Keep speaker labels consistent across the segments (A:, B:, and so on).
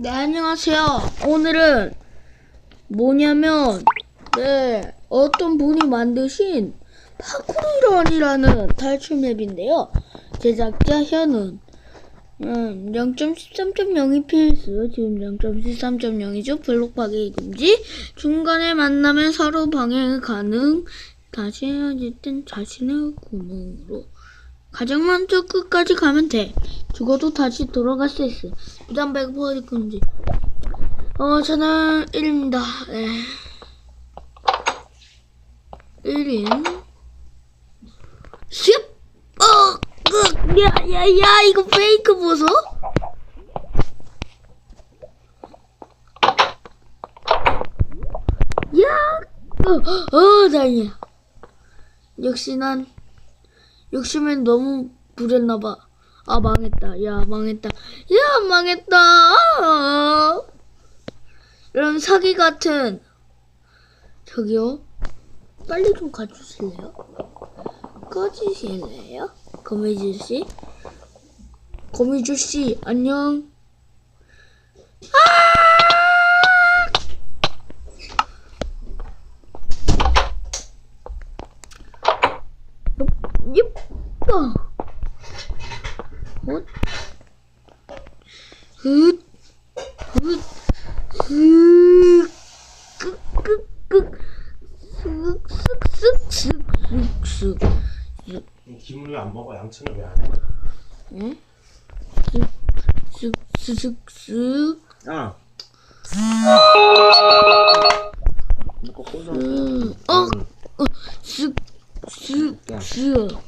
A: 네, 안녕하세요. 오늘은 뭐냐면, 네, 어떤 분이 만드신 파쿠르런이라는 탈출 맵인데요. 제작자 현은, 음, 0.13.0이 필수, 지금 0.13.0이죠. 블록 파괴 금지, 중간에 만나면 서로 방해 가능, 다시 헤어질 땐 자신의 구멍으로. 가장 먼저 끝까지 가면 돼. 죽어도 다시 돌아갈 수 있어. 부담 배고파질 건지. 어, 저는 1입니다. 네. 1인. 슉! 어! 으, 야, 야, 야, 이거 페이크 보소? 야! 어, 어, 다행이야. 역시 난 욕심엔 너무 부렸나봐. 아, 망했다. 야, 망했다. 야, 망했다. 아. 이런 사기 같은. 저기요. 빨리 좀 가주실래요? 꺼지실래요? 거미줄씨? 거미줄씨, 안녕. 아! 예뻐. 훗, 훗, 훗, 흑, 끄, 끄, 끄, 쓱, 쓱, 쓱, 쓱, 쓱, 쓱.
B: 김을 안 먹어 양치는 왜 안 해?
A: 응? 쓱, 쓱, 쓱, 쓱.
B: 야. 이거 꽂아.
A: 응. 어? 쓱, 쓱, 쓱.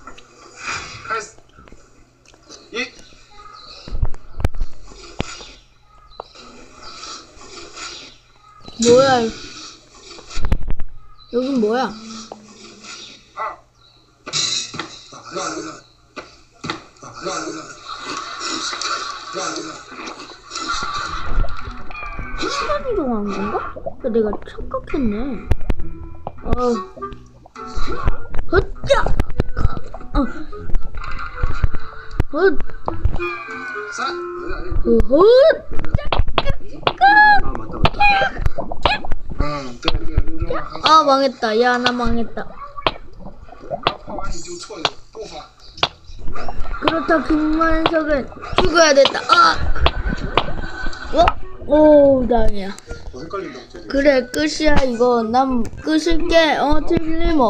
A: 뭐야? 여긴 뭐야? 시간 이동한 건가? 내가 착각했네. 어. 헛자 어 헛.
C: 헛.
A: 헛.
B: 아 맞다 맞다
A: 아 망했다. 야 나 망했다. 그렇다 김만석은 죽어야 됐다. 아! 어? 오 다행이야.
C: 뭐
A: 그래 끝이야 이거. 난 끝일게 어 틀림없